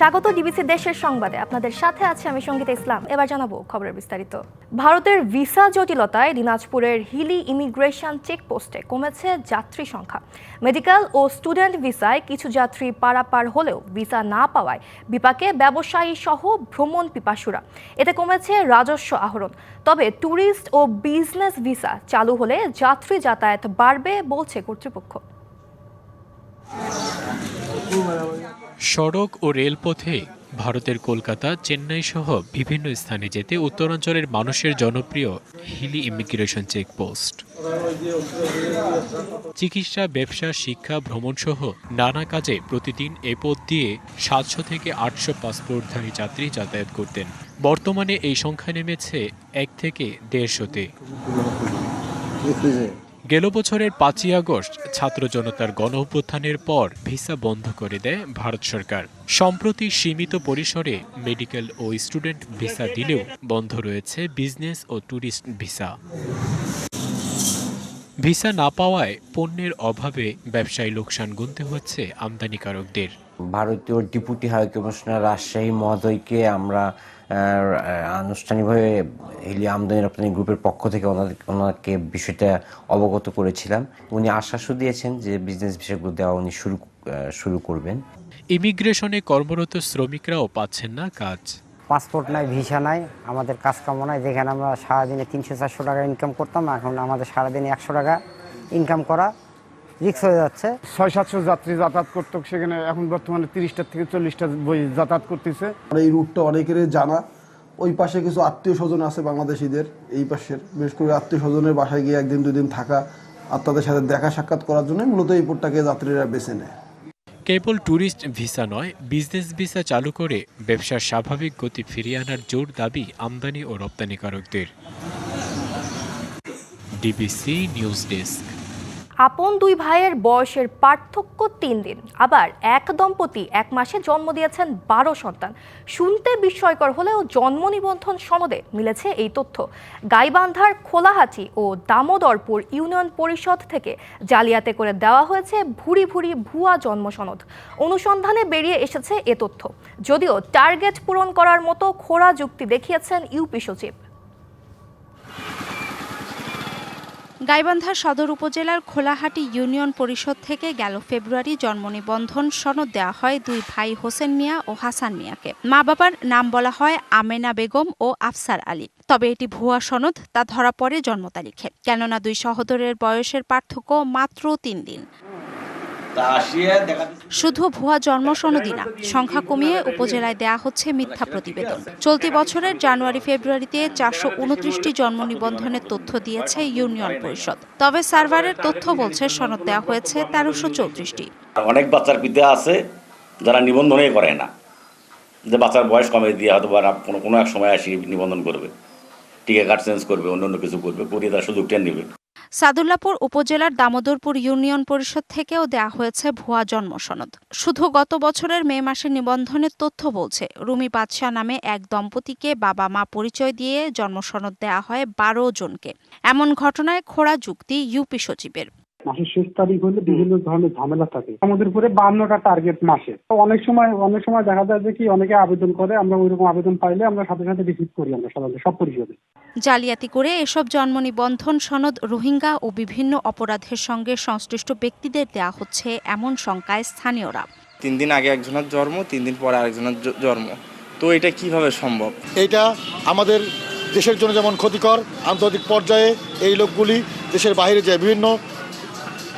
স্বাগত ডিবিসি দেশের সংবাদে। আপনাদের সাথে আছে আমি সঙ্গীতা ইসলাম। এবার জানাব খবরের বিস্তারিত। ভারতের ভিসা জটিলতায় দিনাজপুরের হিলি ইমিগ্রেশন চেকপোস্টে কমেছে যাত্রী সংখ্যা। মেডিকেল ও স্টুডেন্ট ভিসায় কিছু যাত্রী পারাপার হলেও ভিসা না পাওয়ায় বিপাকে ব্যবসায়ী সহ ভ্রমণ পিপাসুরা। এতে কমেছে রাজস্ব আহরণ। তবে ট্যুরিস্ট ও বিজনেস ভিসা চালু হলে যাত্রী যাতায়াত বাড়বে বলছে কর্তৃপক্ষ। সড়ক ও রেলপথে ভারতের কলকাতা, চেন্নাই সহ বিভিন্ন স্থানে যেতে উত্তরাঞ্চলের মানুষের জনপ্রিয় হিলি ইমিগ্রেশন চেকপোস্ট। চিকিৎসা, ব্যবসা, শিক্ষা, ভ্রমণ সহ নানা কাজে প্রতিদিন এ পথ দিয়ে সাতশো থেকে আটশো পাসপোর্টধারী যাত্রী যাতায়াত করতেন। বর্তমানে এই সংখ্যা নেমেছে এক থেকে দেড়শোতে। গেল বছরের পাঁচই আগস্ট ছাত্র জনতার গণ অভ্যুত্থানের পর ভিসা বন্ধ করে দেয় ভারত সরকার। সম্প্রতি সীমিত পরিসরে মেডিকেল ও স্টুডেন্ট ভিসা দিলেও বন্ধ রয়েছে বিজনেস ও ট্যুরিস্ট ভিসা। ভিসা না পাওয়ায় পণ্যের অভাবে ব্যবসায়ী লোকসান গুনতে হচ্ছে আমদানিকারকদের। ভারতীয় ডেপুটি হাই কমিশনার রাজশাহী মহোদয়কে আমরা আনুষ্ঠানিকভাবে হিলি আমদানি রপ্তানি গ্রুপের পক্ষ থেকে ওনাদের ওনাকে বিষয়টা অবগত করেছিলাম। উনি আশ্বাসও দিয়েছেন যে বিজনেস বিষয়গুলো দেওয়া উনি শুরু শুরু করবেন। ইমিগ্রেশনে কর্মরত শ্রমিকরাও পাচ্ছেন না কাজ। পাসপোর্ট নাই ভিসা নাই আমাদের কাজ কামও নাই। যেখানে আমরা সারাদিনে তিনশো চারশো টাকা ইনকাম করতাম এখন আমাদের সারাদিনে একশো টাকা ইনকাম করা। রিক্স হয়ে যাচ্ছে। ছয় সাতশো যাত্রী যাতায়াত করতো সেখানে এখন বর্তমানে তিরিশটা থেকে চল্লিশটা বই যাতায়াত করতেছে। আর এই রুটটা অনেকেরই জানা। ওই পাশে কিছু আত্মীয় স্বজন আছে বাংলাদেশিদের এই পাশের। বিশেষ করে আত্মীয় স্বজনের বাসায় গিয়ে একদিন দুদিন থাকা আর তাদের সাথে দেখা সাক্ষাৎ করার জন্য মূলত এই পোর্টটাকে যাত্রীরা বেছে নেয়। কেবল ট্যুরিস্ট ভিসা নয় বিজনেস ভিসা চালু করে ব্যবসার স্বাভাবিক গতি ফিরিয়ে আনার জোর দাবি আমদানি ও রপ্তানিকারকদের। DBC news desk. আপন দুই ভাইয়ের বয়সের পার্থক্য তিন দিন। আবার এক দম্পতি এক মাসে জন্ম দিয়েছেন বারো সন্তান। শুনতে বিস্ময়কর হলেও জন্ম নিবন্ধন সনদে মিলেছে এই তথ্য। গাইবান্ধার খোলাহাটি ও দামোদরপুর ইউনিয়ন পরিষদ থেকে জালিয়াতে করে দেওয়া হয়েছে ভুরি ভুরি ভুয়া জন্ম সনদ। অনুসন্ধানে বেরিয়ে এসেছে এ তথ্য। যদিও টার্গেট পূরণ করার মতো খোড়া যুক্তি দেখিয়েছেন ইউপি সচিব। গাইবান্ধা সদর উপজেলার খোলাহাটি ইউনিয়ন পরিষদ থেকে গেল ফেব্রুয়ারি জন্ম নিবন্ধন সনদ দেওয়া হয় দুই ভাই হোসেন মিয়া ও হাসান মিয়াকে। মা বাবার নাম বলা হয় আমেনা বেগম ও আফসার আলী। তবে এটি ভুয়া সনদ, তা ধরা পড়ে জন্ম তারিখে। কেননা দুই সহোদরের বয়সের পার্থক্য মাত্র তিন দিন। শুধু ভুয়া জন্ম সনদই না সংখ্যা কমিয়ে উপজেলায় দেয়া হচ্ছে মিথ্যা প্রতিবেদন। চলতি বছরের জানুয়ারি ফেব্রুয়ারিতে চারশো উনত্রিশটি জন্ম নিবন্ধনের তথ্য দিয়েছে ইউনিয়ন পরিষদ। তবে সার্ভারের তথ্য বলছে সনদ দেওয়া হয়েছে তেরোশো চৌত্রিশটি। অনেক বাচ্চার পিতা আছে যারা নিবন্ধনই করে না। যে বাচ্চার বয়স কমে দিয়ে হয়তো বা কোনো কোনো এক সময় আসি নিবন্ধন করবে। টিকা কার্ড চেঞ্জ করবে অন্য অন্য কিছু করবে করিয়ে তার সুযোগটা নেবে। সাদুল্লাপুর উপজেলার দামোদরপুর ইউনিয়ন পরিষদ থেকেও দেয়া হয়েছে ভুয়া জন্ম সনদ শুধু গত বছরের মে মাসে নিবন্ধনের তথ্য বলছে, রুমি বাদশাহ নামে এক দম্পতিকে বাবা মা পরিচয় দিয়ে জন্ম সনদ দেওয়া হয় বারো জনকে। এমন ঘটনায় খোড়া যুক্তি ইউপি সচিবের। মাসের শেষ তারিখ হলে বিভিন্ন ধরনের ঝামেলা থাকে। আমাদের উপরে বান্নটা টার্গেট মাসে। তো অনেক সময় অনেক সময় দেখা যায় যে কি অনেকে আবেদন করে আমরা ওইরকম আবেদন পাইলে আমরা সাথে সাথে রিসিভ করি আমরা সাধারণত সব পরিষদে। জালিয়াতি করে এসব জন্ম নিবন্ধন সনদ রোহিঙ্গা ও বিভিন্ন অপরাধের সঙ্গে সংশ্লিষ্ট ব্যক্তিদের দেয়া হচ্ছে এমন শঙ্কায় স্থানীয়রা। তিন দিন আগে একজনের জন্ম তিন দিন পরে আরেকজনের জন্ম। তো এটা কীভাবে সম্ভব? এটা আমাদের দেশের জন্য যেমন ক্ষতিকর আন্তর্জাতিক পর্যায়ে এই লোকগুলি দেশের বাইরে যায়। বিভিন্ন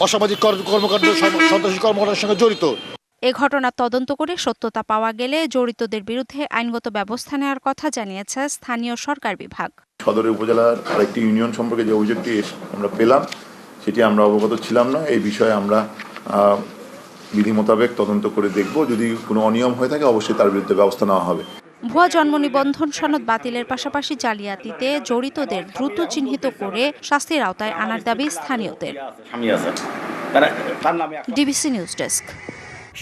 অসামাজিক কর- কর্মকাণ্ড সন্ত্রাসী কর্মকাণ্ডের সঙ্গে জড়িত। এ ঘটনা তদন্ত করে সত্যতা পাওয়া গেলে জড়িতদের বিরুদ্ধে আইনগত ব্যবস্থা নেওয়ার কথা জানিয়েছে স্থানীয় সরকার বিভাগ। সদর উপজেলার আরেকটি ইউনিয়ন সম্পর্কে যে অভিযোগটি এস- আমরা পেলাম সেটি আমরা অবগত ছিলাম না। এই বিষয়ে আমরা বিধি মোতাবেক তদন্ত করে দেখব। যদি কোনো অনিয়ম হয়ে থাকে অবশ্যই তার বিরুদ্ধে ব্যবস্থা নেওয়া হবে। ভুয়া জন্ম নিবন্ধন সনদ বাতিলের পাশাপাশি জালিয়াতিতে জড়িতদের দ্রুত চিহ্নিত করে শাস্তির আওতায় আনার দাবি স্থানীয়দের। DBC news desk.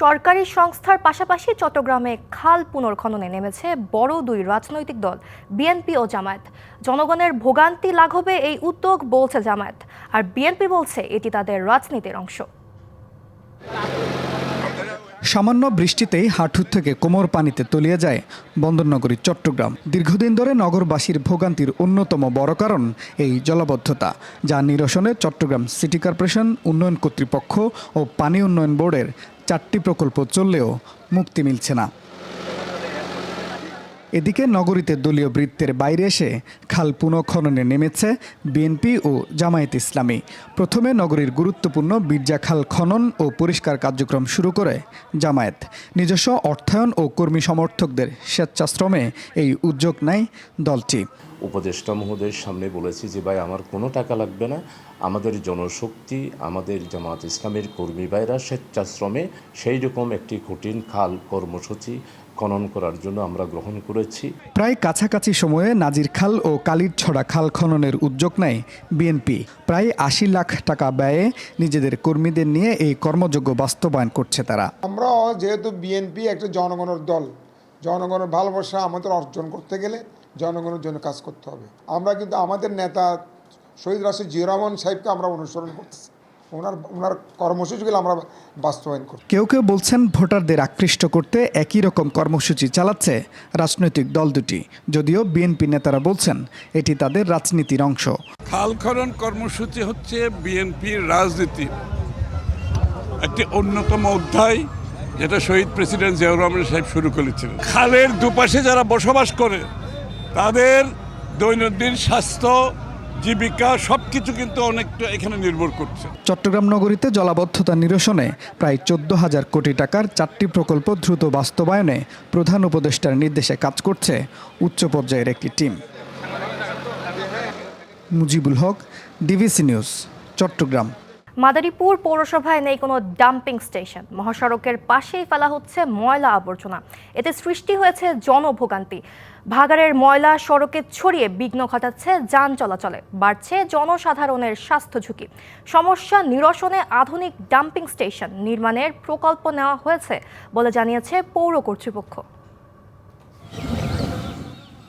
সরকারি সংস্থার পাশাপাশি চট্টগ্রামে খাল পুনর্খননে নেমেছে বড় দুই রাজনৈতিক দল বিএনপি ও জামায়াত। জনগণের ভোগান্তি লাঘবে এই উদ্যোগ বলছে জামায়াত আর বিএনপি বলছে এটি তাদের রাজনীতির অংশ। সামান্য বৃষ্টিতেই হাঁটুর থেকে কোমর পানিতে তলিয়ে যায় বন্দরনগরী, চট্টগ্রাম। দীর্ঘদিন ধরে নগরবাসীর ভোগান্তির অন্যতম বড় কারণ এই জলাবদ্ধতা, যা নিরসনে চট্টগ্রাম সিটি কর্পোরেশন, উন্নয়ন কর্তৃপক্ষ ও পানি উন্নয়ন বোর্ডের চারটি প্রকল্প চললেও মুক্তি মিলছে না। এদিকে নগরীতে দলীয় বৃত্তের বাইরে এসে খাল পুনঃখননে নেমেছে বিএনপি ও জামায়াত ইসলামী। প্রথমে নগরীর গুরুত্বপূর্ণ বীরজা খাল খনন ও পরিষ্কার কার্যক্রম শুরু করে জামায়াত। নিজস্ব অর্থায়ন ও কর্মী সমর্থকদের স্বেচ্ছাশ্রমে এই উদ্যোগ নেয় দলটি। উপদেষ্টা মহোদয়ের সামনে বলেছি যে, ভাই, আমার কোনো টাকা লাগবে না। আমাদের জনশক্তি, আমাদের জামাত ইসলামের কর্মী ভাইরা স্বেচ্ছাশ্রমে সেই রকম একটি কঠিন খাল কর্মসূচি খনন করার জন্য আমরা গ্রহণ করেছি। প্রায় কাছাকাছি সময়ে নাজির খাল ও কালির ছড়া খাল খননের উদ্যোগ নেয় বিএনপি। প্রায় আশি লাখ টাকা ব্যয়ে নিজেদের কর্মীদের নিয়ে এই কর্মযোগ্য বাস্তবায়ন করছে তারা। আমরা যেহেতু বিএনপি একটা জনগণের দল জনগণের ভালোবাসা আমাদের অর্জন করতে গেলে জনগণের জন্য কাজ করতে হবে। আমরা কিন্তু আমাদের নেতা শহীদ রাশিদ জিয়া রহমান সাহেবকে আমরা অনুসরণ করতেছি। ওনার ওনার কর্মসূচিগুলো আমরা বাস্তবায়ন করছি। কেউ কেউ বলছেন ভোটারদের আকৃষ্ট করতে একই রকম কর্মসূচি চালাচ্ছে রাজনৈতিক দল দুটি। যদিও বিএনপি নেতারা বলছেন এটি তাদের রাজনীতির অংশ। খাল খনন কর্মসূচি হচ্ছে বিএনপির রাজনীতি। একটি অন্যতম অধ্যায় যেটা শহীদ প্রেসিডেন্ট জিয়াউর রহমান সাহেব শুরু করেছিলেন। খালের দুপাশে যারা বসবাস করে তাদের দৈনন্দিন স্বাস্থ্য জীবিকা সব কিছু কিন্তু অনেকটা এখানে নির্ভর করছে। চট্টগ্রাম নগরীতে জলাবদ্ধতা নিরসনে প্রায় চোদ্দ হাজার কোটি টাকার চারটি প্রকল্প দ্রুত বাস্তবায়নে প্রধান উপদেষ্টার নির্দেশে কাজ করছে উচ্চ পর্যায়ের একটি team. Mujibul Haq DBC news, Chattogram. Madaripur পৌরসভায় নেই কোনো ডাম্পিং স্টেশন। মহাসড়কের পাশেই ফেলা হচ্ছে ময়লা আবর্জনা। এতে সৃষ্টি হয়েছে জনভোগান্তি। ভাগাড়ের ময়লা সড়কে ছড়িয়ে বিঘ্ন ঘটাচ্ছে যান চলাচলে। বাড়ছে জনসাধারণের স্বাস্থ্য ঝুঁকি। সমস্যা নিরসনে আধুনিক ডাম্পিং স্টেশন নির্মাণের প্রকল্প নেওয়া হয়েছে বলে জানিয়েছে পৌর কর্তৃপক্ষ।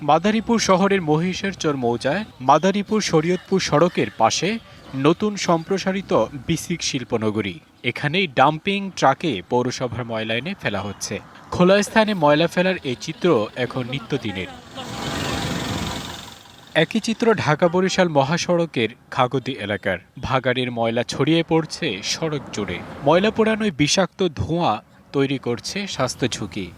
মাদারীপুর শহরের মহিষের চর মৌজায় মাদারীপুর শরীয়তপুর সড়কের পাশে নতুন সম্প্রসারিত বিসিক শিল্পনগরী। এখানেই ডাম্পিং ট্রাকে পৌরসভার ময়লা এনে ফেলা হচ্ছে। খোলা স্থানে ময়লা ফেলার এই চিত্র এখন নিত্যদিনের। একই চিত্র ঢাকা বরিশাল মহাসড়কের খাগতি এলাকার। ভাগাড়ির ময়লা ছড়িয়ে পড়ছে সড়ক জুড়ে। ময়লা পোড়ানোয় বিষাক্ত ধোঁয়া তৈরি করছে স্বাস্থ্য ঝুঁকি।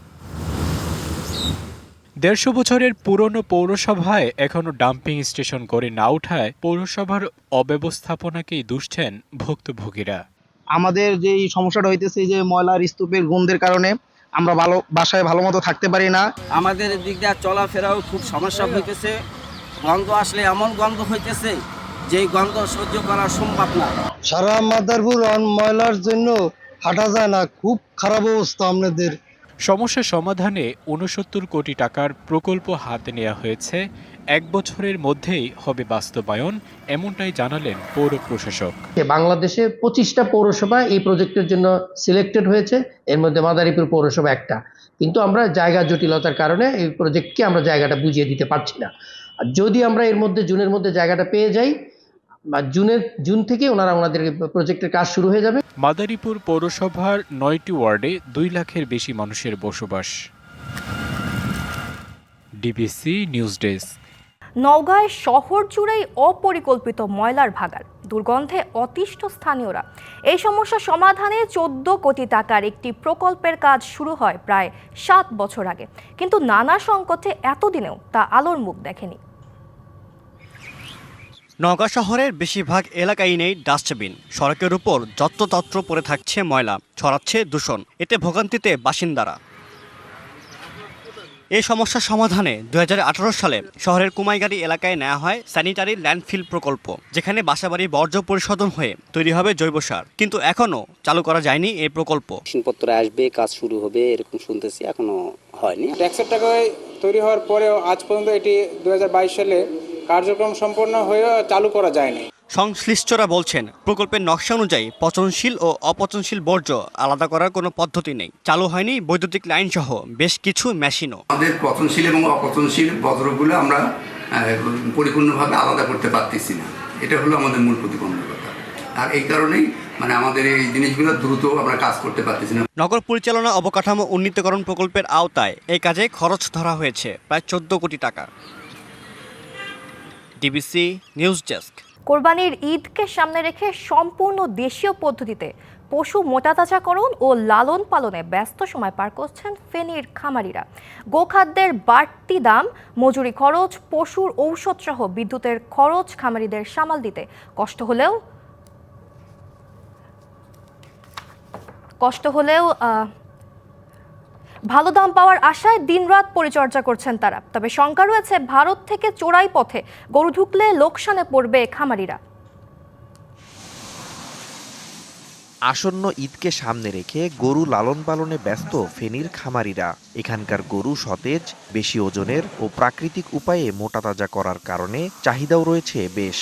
দেড়শো বছরের পুরনো পৌরসভায় এখনও ডাম্পিং স্টেশন করে না ওঠায় পৌরসভার অব্যবস্থাপনাকেই দুষছেন ভুক্তভোগীরা। আমাদের যে সমস্যাটা হইতেছে যে ময়লার স্তূপের গন্ধের কারণে আমরা ভালো বাসায় ভালো মতো থাকতে পারি না। আমাদের দিক দিয়ে চলাফেরাও খুব সমস্যা হইতেছে। গন্ধ আসলে এমন গন্ধ হইতেছে যে গন্ধ সহ্য করা সম্ভব না। সারা মাদারপুর ময়লার জন্য হাঁটা যায় না। খুব খারাপ অবস্থা আপনাদের। সমস্যা সমাধানে উনসত্তর কোটি টাকার প্রকল্প হাতে নেওয়া হয়েছে। এক বছরের মধ্যেই হবে বাস্তবায়ন, এমনটাই জানালেন পৌর প্রশাসক। বাংলাদেশে পঁচিশটা পৌরসভা এই প্রজেক্টের জন্য সিলেক্টেড হয়েছে। এর মধ্যে মাদারীপুর পৌরসভা একটা। কিন্তু আমরা জায়গা জটিলতার কারণে এই প্রজেক্টকে আমরা জায়গাটা বুঝিয়ে দিতে পারছি না। যদি আমরা এর মধ্যে, জুনের মধ্যে জায়গাটা পেয়ে যাই জুনের জুন থেকে ওনারা ওনাদের প্রজেক্টের কাজ শুরু হয়ে যাবে। মাদারীপুর পৌরসভার নয়টি ওয়ার্ডে দুই লাখের বেশি মানুষের বসবাস। DBC news desk. নওগাঁয় শহর জুড়েই অপরিকল্পিত ময়লার ভাগার দুর্গন্ধে অতিষ্ঠ স্থানীয়রা। এই সমস্যা সমাধানে চোদ্দ কোটি টাকার একটি প্রকল্পের কাজ শুরু হয় প্রায় সাত বছর আগে। কিন্তু নানা সংকটে এতদিনেও তা আলোর মুখ দেখেনি। নওগাঁ শহরের বেশিরভাগ এলাকায় নেই ডাস্টবিন। সড়কের উপর যত্রতত্র পড়ে থাকছে ময়লা ছড়াচ্ছে দূষণ। এতে ভোগান্তিতে বাসিন্দারা। এই সমস্যার সমাধানে দু হাজার আঠারো সালে শহরের কুমাইগাড়ি এলাকায় নেওয়া হয় স্যানিটারি ল্যান্ডফিল প্রকল্প যেখানে বাসাবাড়ি বর্জ্য পরিশোধন হয়ে তৈরি হবে জৈব সার। কিন্তু এখনও চালু করা যায়নি এই প্রকল্প। মেশিনপত্র আসবে কাজ শুরু হবে এরকম শুনতেছি এখনও হয়নি। ট্যাক্সের টাকায় তৈরি হওয়ার পরেও আজ পর্যন্ত এটি দুই হাজার বাইশ সালে কার্যক্রম সম্পন্ন হয়েও চালু করা যায়নি। সংশ্লিষ্টরা বলছেন প্রকল্পের নকশা অনুযায়ী পচনশীল ও অপচনশীল বর্জ্য আলাদা করার কোনো পদ্ধতি নেই। চালু হয়নি বৈদ্যুতিক লাইন সহ বেশ কিছু মেশিনও। আমাদের পচনশীল এবং অপচনশীল বজ্রগুলো আমরা পরিপূর্ণভাবে আলাদা করতে পারতেছি না। এটা হলো আমাদের মূল প্রতিবন্ধকতা। আর এই কারণেই মানে আমাদের এই জিনিসগুলো দ্রুত আমরা কাজ করতে পারতেছি না। নগর পরিচালনা অবকাঠামো উন্নীতকরণ প্রকল্পের আওতায় এই কাজে খরচ ধরা হয়েছে প্রায় চোদ্দ কোটি টাকা। DBC news desk. কোরবানির ঈদকে সামনে রেখে সম্পূর্ণ দেশীয় পদ্ধতিতে পশু মোটাতাজাকরণ ও লালন পালনে ব্যস্ত সময় পার করছেন ফেনীর খামারিরা। গোখাদ্যের বাড়তি দাম, মজুরি খরচ, পশুর ঔষধসহ বিদ্যুতের খরচ খামারিদের সামাল দিতে কষ্ট হলেও কষ্ট হলেও ভালো দাম পাওয়ার আশায় দিনরাত পরিচর্যা করছেন তারা। তবে শঙ্কা রয়েছে, ভারত থেকে চোরাই পথে গরু ঢুকলে লোকসানে পড়বে খামারিরা। আসন্ন ঈদকে সামনে রেখে গরু লালন পালনে ব্যস্ত ফেনীর খামারিরা। এখানকার গরু সতেজ, বেশি ওজনের ও প্রাকৃতিক উপায়ে মোটা তাজা করার কারণে চাহিদাও রয়েছে বেশ।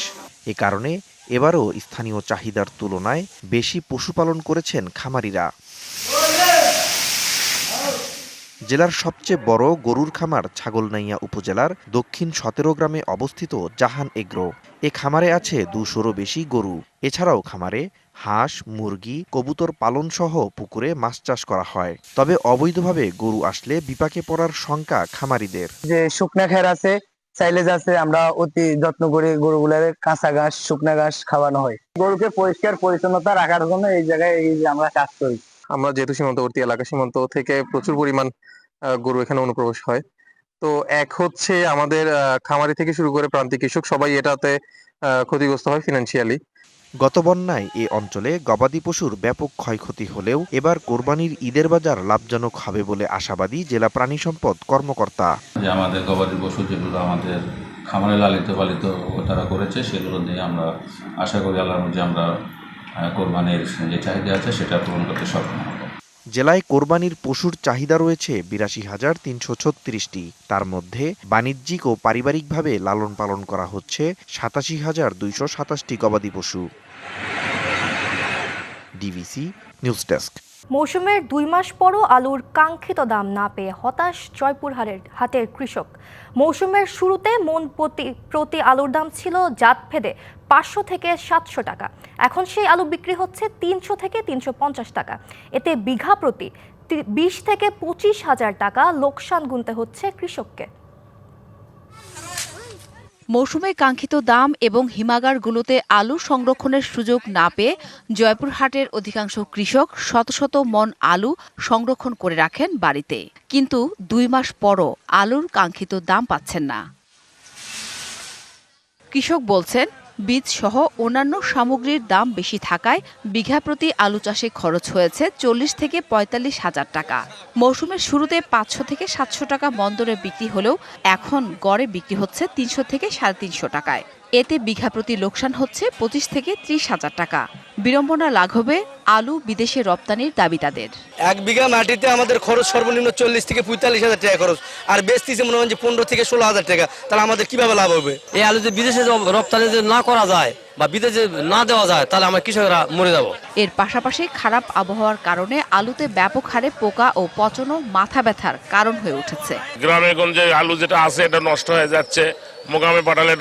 এ কারণে এবারও স্থানীয় চাহিদার তুলনায় বেশি পশুপালন করেছেন খামারিরা। জেলার সবচেয়ে বড় গরুর খামার ছাগলনাইয়া উপজেলার দক্ষিণ সতেরো গ্রামে অবস্থিত জাহান এগ্রো। এ খামারে আছে দুশোরও বেশি গরু। এছাড়াও খামারে হাঁস মুরগি কবুতর পালন সহ পুকুরে মাছ চাষ করা হয়। তবে অবৈধভাবে গরু আসলে বিপাকে পড়ার শঙ্কা খামারিদের। যে শুকনা খের আছে সাইলেজ আছে আমরা অতি যত্ন করে গরুগুলার কাঁচা ঘাস শুকনা ঘাস খাওয়ানো হয়। গরুকে পরিষ্কার পরিচ্ছন্নতা রাখার জন্য এই জায়গায় এই যে আমরা কাজ করি। আমরা যেহেতু সীমান্তবর্তী এলাকা সীমান্ত থেকে প্রচুর পরিমাণ গরু এখানে অনুপ্রবেশ হয়। তো এক হচ্ছে আমাদের খামারি থেকে শুরু করে প্রান্তিক কৃষক সবাই এটাতে ক্ষতিগ্রস্ত হয় ফিনান্সিয়ালি গত বন্যায় এ অঞ্চলে গবাদি পশুর ব্যাপক ক্ষয়ক্ষতি হলেও এবার কোরবানির ঈদের বাজার লাভজনক হবে বলে আশাবাদী জেলা প্রাণী সম্পদ কর্মকর্তা। আমাদের গবাদি পশু যেগুলো আমাদের খামারে লালিত পালিত তারা করেছে সেগুলো নিয়ে আমরা আশা করি আল্লাহর মধ্যে আমরা কোরবানির যে চাহিদা আছে সেটা পূরণ করতে সক্ষম হব। জেলায় কোরবানির পশুর চাহিদা রয়েছে বিরাশি হাজার তিনশো ছত্রিশটি। তার মধ্যে বাণিজ্যিক ও পারিবারিকভাবে লালন পালন করা হচ্ছে সাতাশি হাজার দুইশো সাতাশটি গবাদি পশু। DBC news desk. মৌসুমের দুই মাস পরও আলুর কাঙ্ক্ষিত দাম না পেয়ে হতাশ জয়পুরহাটের হাটের কৃষক। মৌসুমের শুরুতে মন প্রতি প্রতি আলুর দাম ছিল জাতভেদে পাঁচশো থেকে সাতশো টাকা। এখন সেই আলু বিক্রি হচ্ছে তিনশো থেকে তিনশো পঞ্চাশ টাকা। এতে বিঘা প্রতি বিশ থেকে পঁচিশ হাজার টাকা লোকসান গুনতে হচ্ছে কৃষককে। মৌসুমে কাঙ্ক্ষিত দাম এবং হিমাগারগুলোতে আলু সংরক্ষণের সুযোগ না পেয়ে জয়পুরহাটের অধিকাংশ কৃষক শত শত মন আলু সংরক্ষণ করে রাখেন বাড়িতে। কিন্তু দুই মাস পরও আলুর কাঙ্ক্ষিত দাম পাচ্ছেন না। কৃষক বলছেন বীজ সহ অন্যান্য সামগ্রীর দাম বেশি থাকায় বিঘা প্রতি আলু চাষে খরচ হয়েছে চল্লিশ থেকে পঁয়তাল্লিশ হাজার টাকা। মৌসুমের শুরুতে পাঁচশো থেকে সাতশো টাকা বন্দরে বিক্রি হলেও এখন গড়ে বিক্রি হচ্ছে তিনশো থেকে সাড়ে তিনশো টাকায়। এতে বিঘা প্রতি লোকসান হচ্ছে পঁচিশ থেকে ত্রিশ হাজার টাকা। বিড়ম্বনা লাঘবে আলু বিদেশে রপ্তানির দাবি তাদের। এক বিঘা মাটিতে আমাদের খরচ সর্বনিম্ন চল্লিশ থেকে পঁয়তাল্লিশ হাজার টাকা খরচ। আর বেচতেছে মনে হয় যে পনেরো থেকে ষোলো হাজার টাকা। তাহলে আমাদের কীভাবে লাভ হবে? এই আলু যদি বিদেশে রপ্তানি যদি না করা যায় বা বিদেশে না দেওয়া যায় তাহলে আমরা কৃষকরা মরে যাব। এর পাশাপাশি খারাপ আবহাওয়ার কারণে আলুতে ব্যাপক হারে পোকা ও পচন ও মাথা ব্যথার কারণ হয়ে উঠেছে। গ্রামে গঞ্জে আলু যেটা আছে এটা নষ্ট হয়ে যাচ্ছে। মোকামে পাঠালের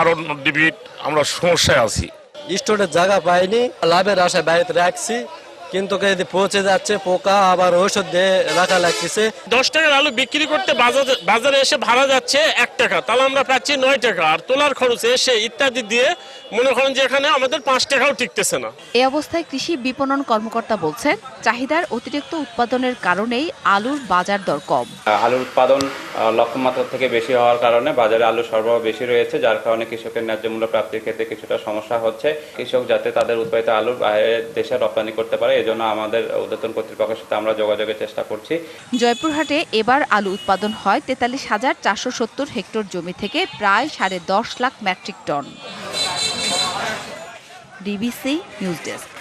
আরও ডিবিট আমরা সমস্যায় আছি। স্টোরের জায়গা পাইনি লাভের আশায় বাড়িতে রাখছি কিন্তু পৌঁছে যাচ্ছে পোকা আবার ঔষধ দিয়ে রাখা লাগতেছে। দশ টাকার আলু বিক্রি করতে বাজারে বাজারে এসে ভাড়া যাচ্ছে এক টাকা তাহলে আমরা পাচ্ছি নয় টাকা। আর তোলার খরচ এসে ইত্যাদি দিয়ে মনে করেন যে এখানে আমাদের পাঁচ টাকাও টিকতেছে না। এ অবস্থায় কৃষি বিপণন কর্মকর্তা বলছেন চাহিদার অতিরিক্ত উৎপাদনের কারণেই আলুর বাজার দর কম। আলুর উৎপাদন লক্ষ্যমাত্রা থেকে বেশি হওয়ার কারণে বাজারে আলু সরবরাহ বেশি রয়েছে যার কারণে কৃষকের ন্যায্য মূল্য প্রাপ্তির ক্ষেত্রে কিছুটা সমস্যা হচ্ছে। কৃষক যাতে তাদের উৎপাদিত আলু বাইরে দেশে রপ্তানি করতে পারে এজন্য আমাদের উদ্যতন কর্তৃপক্ষের সাথে আমরা যোগাযোগের চেষ্টা করছি। জয়পুরহাটে এবার আলু উৎপাদন হয় তেতাল্লিশ হাজার চারশো সত্তর হেক্টর জমি থেকে প্রায় সাড়ে দশ lakh metric ton. DBC news desk.